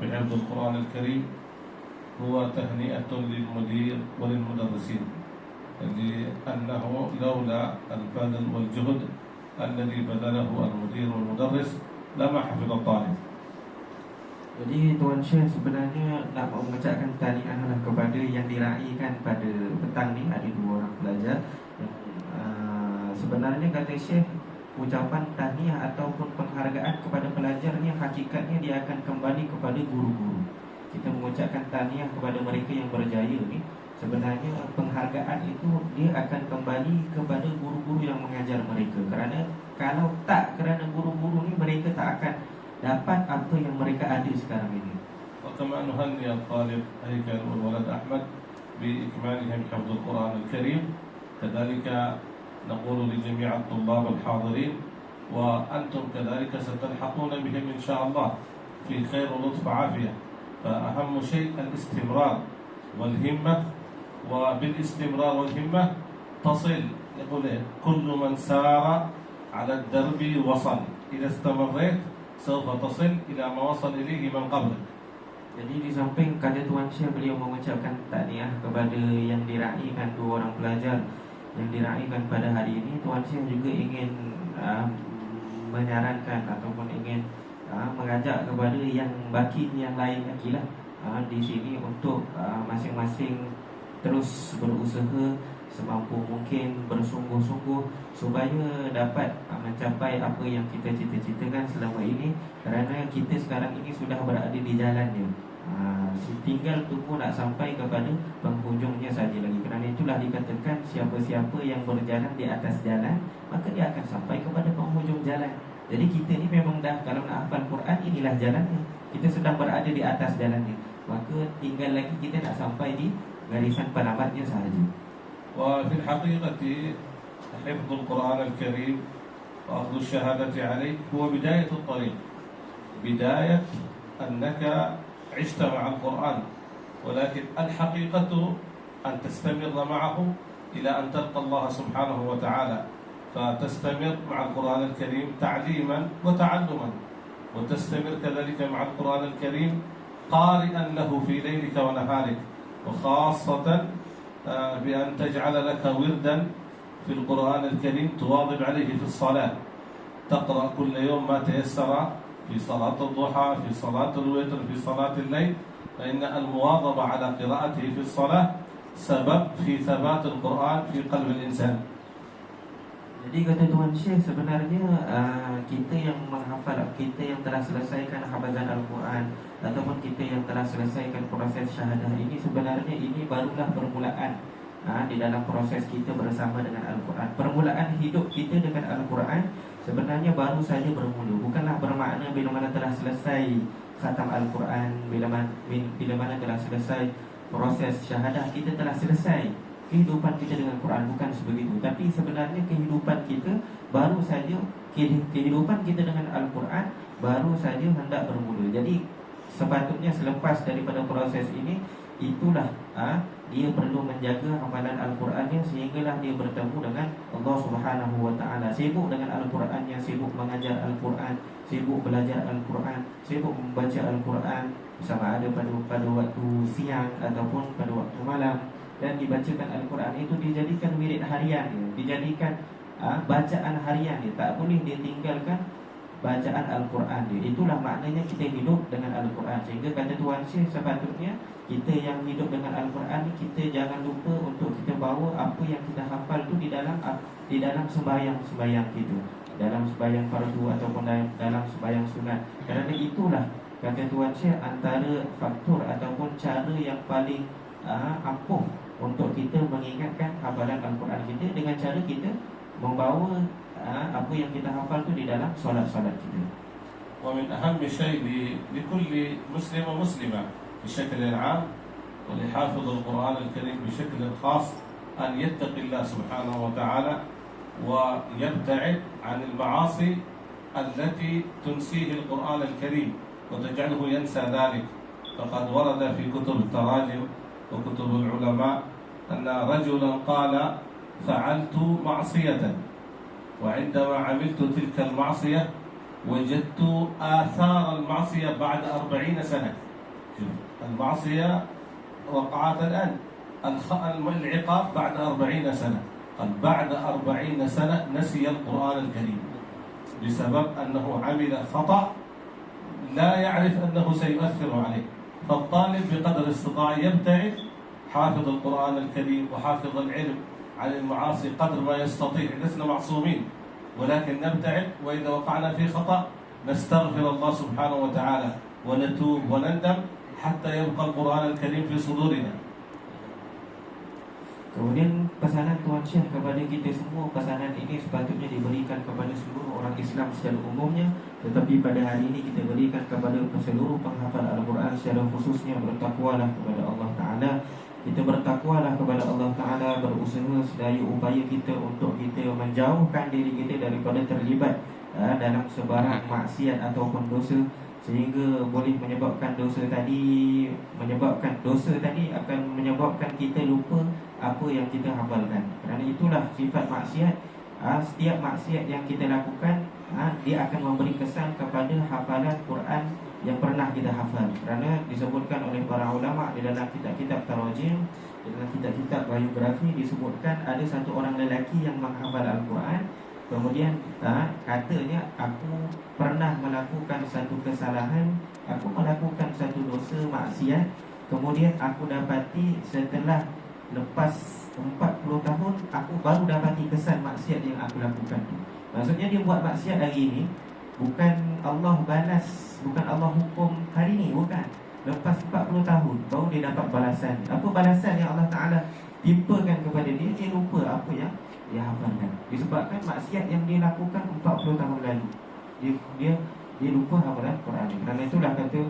بحفظ القرآن الكريم هو تهنئة للمدير وللمدرسين لأنه لولا البذل والجهد الذي بذله المدير والمدرس لما حفظ الطالب Jadi Tuan Syekh sebenarnya nak mengucapkan tahniah lah kepada yang diraihkan pada petang ni ada dua orang pelajar. Yang, uh, sebenarnya kata Syekh ucapan tahniah ataupun penghargaan kepada pelajar ni hakikatnya dia akan kembali kepada guru-guru. Kita mengucapkan tahniah kepada mereka yang berjaya ni sebenarnya penghargaan itu dia akan kembali kepada guru-guru yang mengajar mereka kerana kalau tak kerana guru-guru ni mereka tak akan dapat apa yang mereka ada sekarang ini. وكما نهنئ الطالب هيكل والولد أحمد بإكمالهم حفظ القرآن الكريم كذلك نقول لجميع الطلاب الحاضرين وأنتم كذلك ستلحقون بهم إن شاء الله في خير ولطف عافية فأهم شيء الاستمرار والهمة وبالاستمرار والهمة تصل يقول إيه؟ كل من سار على الدرب وصل. إذا استمريت سوف تصل إلى ما وصل إليه من قبلك. Jadi di samping kata Tuan Syekh beliau mengucapkan tahniah kepada yang diraihkan dua orang pelajar. Yang diraihkan pada hari ini Tuan Syekh juga ingin uh, menyarankan ataupun ingin uh, mengajak kepada yang baki yang lain lagi lah uh, di sini untuk uh, masing-masing terus berusaha semampu mungkin bersungguh-sungguh supaya dapat uh, mencapai apa yang kita cita-citakan selama ini kerana kita sekarang ini sudah berada di jalannya. Uh, tinggal tunggu nak sampai kepada penghujungnya saja lagi. Kerana itulah dikatakan siapa-siapa yang berjalan di atas jalan maka dia akan sampai kepada penghujung jalan. Jadi kita ni memang dah kalau nak hafal Quran inilah jalannya. Kita sedang berada di atas jalan ni maka tinggal lagi kita nak sampai di garisan penamatnya sahaja وفي الحقيقة حفظ القرآن الكريم وأخذ الشهادة عليه هو بداية الطريق. بداية أنك عشت مع القرآن ولكن الحقيقة أن تستمر معه إلى أن تلقى الله سبحانه وتعالى فتستمر مع القرآن الكريم تعليما وتعلما وتستمر كذلك مع القرآن الكريم قارئا له في ليلك ونهارك وخاصة بأن تجعل لك وردا في القرآن الكريم تواظب عليه في الصلاة. تقرأ كل يوم ما تيسر في صلاة الضحى في صلاة الوتر في صلاة الليل. فإن المواظبة على قراءته في الصلاة سبب في ثبات القرآن في قلب الإنسان. Jadi kata Tuan Syekh sebenarnya uh, kita yang menghafal kita yang telah selesaikan hafazan Al-Quran ataupun kita yang telah selesaikan proses syahadah ini sebenarnya ini barulah permulaan uh, di dalam proses kita bersama dengan Al-Quran. Permulaan hidup kita dengan Al-Quran sebenarnya baru saja bermula. Bukanlah bermakna bila mana telah selesai khatam Al-Quran, bila mana, bila mana telah selesai proses syahadah kita telah selesai kehidupan kita dengan Quran bukan sebegitu. Tapi sebenarnya kehidupan kita baru saja kehidupan kita dengan Al-Quran baru saja hendak bermula. Jadi sepatutnya selepas daripada proses ini itulah ha, dia perlu menjaga amalan Al-Qurannya sehinggalah dia bertemu dengan Allah Subhanahu Wa Taala. Sibuk dengan Al-Qurannya sibuk mengajar Al-Quran sibuk belajar Al-Quran sibuk membaca Al-Quran sama ada pada pada waktu siang ataupun pada waktu malam dan dibacakan Al-Quran itu dijadikan wirid harian dia, dijadikan uh, bacaan harian dia. Tak boleh dia tinggalkan bacaan Al-Quran dia. Itulah maknanya kita hidup dengan Al-Quran. Sehingga kata Tuan Syekh sepatutnya kita yang hidup dengan Al-Quran kita jangan lupa untuk kita bawa apa yang kita hafal tu di dalam di dalam sembahyang-sembahyang kita. Dalam sembahyang fardu ataupun dalam sembahyang sunat. Kerana itulah kata Tuan Syekh antara faktor ataupun cara yang paling uh, ampuh untuk kita mengingatkan hafalan Al-Quran kita dengan cara kita membawa uh, apa yang kita hafal tu di dalam solat-solat kita. ومن أهم شيء لكل مسلم ومسلمة بشكل عام ولحافظ القرآن الكريم بشكل خاص أن يتقي الله سبحانه وتعالى ويبتعد عن المعاصي التي تنسيه القرآن الكريم وتجعله ينسى ذلك فقد ورد في كتب التراجم وكتب العلماء أن رجلا قال فعلت معصية. وعندما عملت تلك المعصية وجدت آثار المعصية بعد أربعين سنة. المعصية وقعت الآن. العقاب بعد أربعين سنة. قال بعد أربعين سنة نسي القرآن الكريم. بسبب أنه عمل خطأ لا يعرف أنه سيؤثر عليه. فالطالب بقدر استطاعة يبتعد حافظ القرآن الكريم وحافظ العلم عن المعاصي قدر ما يستطيع لسنا معصومين ولكن نبتعد وإذا وقعنا في خطأ نستغفر الله سبحانه وتعالى ونتوب وندم حتى يبقى القرآن الكريم في صدورنا Kemudian pesanan Tuan Syekh kepada kita semua Pesanan ini sepatutnya diberikan kepada seluruh orang Islam secara umumnya Tetapi pada hari ini kita berikan kepada seluruh penghafal Al-Quran Secara khususnya bertakwalah kepada Allah Ta'ala Kita bertakwalah kepada Allah Ta'ala Berusaha sedaya upaya kita untuk kita menjauhkan diri kita daripada terlibat uh, Dalam sebarang maksiat ataupun dosa. Sehingga boleh menyebabkan dosa tadi menyebabkan dosa tadi akan menyebabkan kita lupa apa yang kita hafalkan. Kerana itulah sifat maksiat ha, setiap maksiat yang kita lakukan ha, dia akan memberi kesan kepada hafalan Quran yang pernah kita hafal. Kerana disebutkan oleh para ulama di dalam kitab-kitab tarajim di dalam kitab-kitab biografi disebutkan ada satu orang lelaki yang menghafal Al-Quran. Kemudian ha, katanya aku pernah melakukan satu kesalahan Aku melakukan satu dosa maksiat. Kemudian aku dapati setelah lepas 40 tahun Aku baru dapati kesan maksiat yang aku lakukan tu. Maksudnya dia buat maksiat hari ini Bukan Allah balas Bukan Allah hukum hari ini Bukan. Lepas 40 tahun Baru dia dapat balasan. Apa balasan yang Allah Ta'ala Timpakan kepada dia? Dia lupa apa yang dia hafalkan. Disebabkan maksiat yang dia lakukan 40 tahun lalu Dia dia dia lupa hafalan Quran. Kerana itulah kata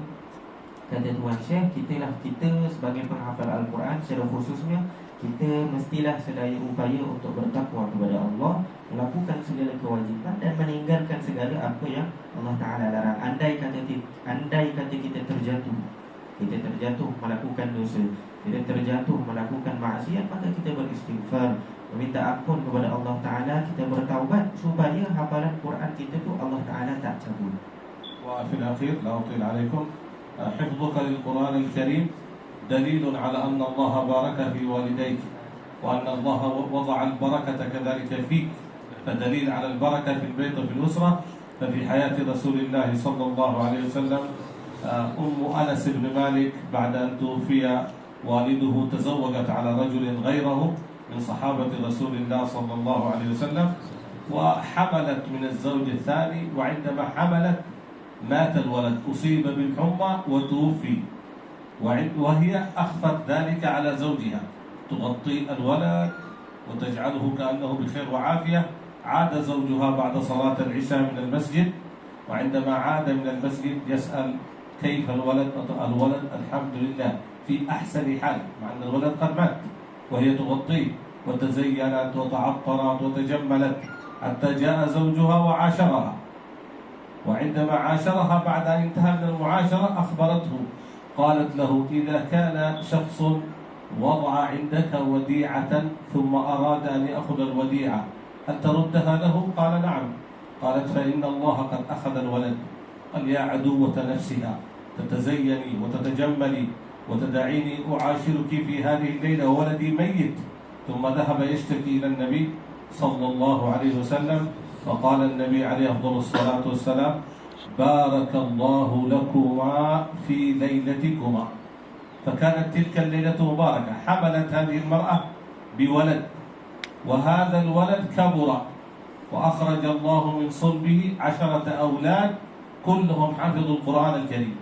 kata Tuan Syekh kita lah kita sebagai penghafal Al-Quran secara khususnya kita mestilah sedaya upaya untuk bertakwa kepada Allah melakukan segala kewajipan dan meninggalkan segala apa yang Allah Taala larang. Andai kata andai kata kita terjatuh kita terjatuh melakukan dosa kita terjatuh melakukan maksiat maka kita beristighfar meminta ampun kepada Allah Taala kita bertaubat supaya hafalan Quran kita tu Allah Taala tak cabut. Wa fil akhir la util alaikum. حفظك للقرآن الكريم دليل على أن الله بارك في والديك وأن الله وضع البركة كذلك فيك. فدليل على البركة في البيت وفي الأسرة. ففي حياة رسول الله صلى الله عليه وسلم أم أنس بن مالك بعد أن توفي والده تزوجت على رجل غيره من صحابة رسول الله صلى الله عليه وسلم وحملت من الزوج الثاني وعندما حملت مات الولد أصيب بالحمى وتوفي. وهي أخفت ذلك على زوجها. تغطي الولد وتجعله كأنه بخير وعافية. عاد زوجها بعد صلاة العشاء من المسجد. وعندما عاد من المسجد يسأل كيف الولد؟ الولد الحمد لله في أحسن حال مع أن الولد قد مات. وهي تغطيه وتزينت وتعطرت وتجملت حتى جاء زوجها وعاشرها. وعندما عاشرها بعد أن انتهى من المعاشرة أخبرته قالت له إذا كان شخص وضع عندك وديعة ثم أراد أن يأخذ الوديعة هل تردها له؟ قال نعم قالت فإن الله قد أخذ الولد قال يا عدوة نفسها تتزيني وتتجملي وتدعيني أعاشرك في هذه الليلة وولدي ميت ثم ذهب يشتكي إلى النبي صلى الله عليه وسلم فقال النبي عليه أفضل الصلاة والسلام بارك الله لكما في ليلتكما. فكانت تلك الليلة مباركة. حملت هذه المرأة بولد وهذا الولد كبر وأخرج الله من صلبه عشرة أولاد كلهم حفظوا القرآن الكريم.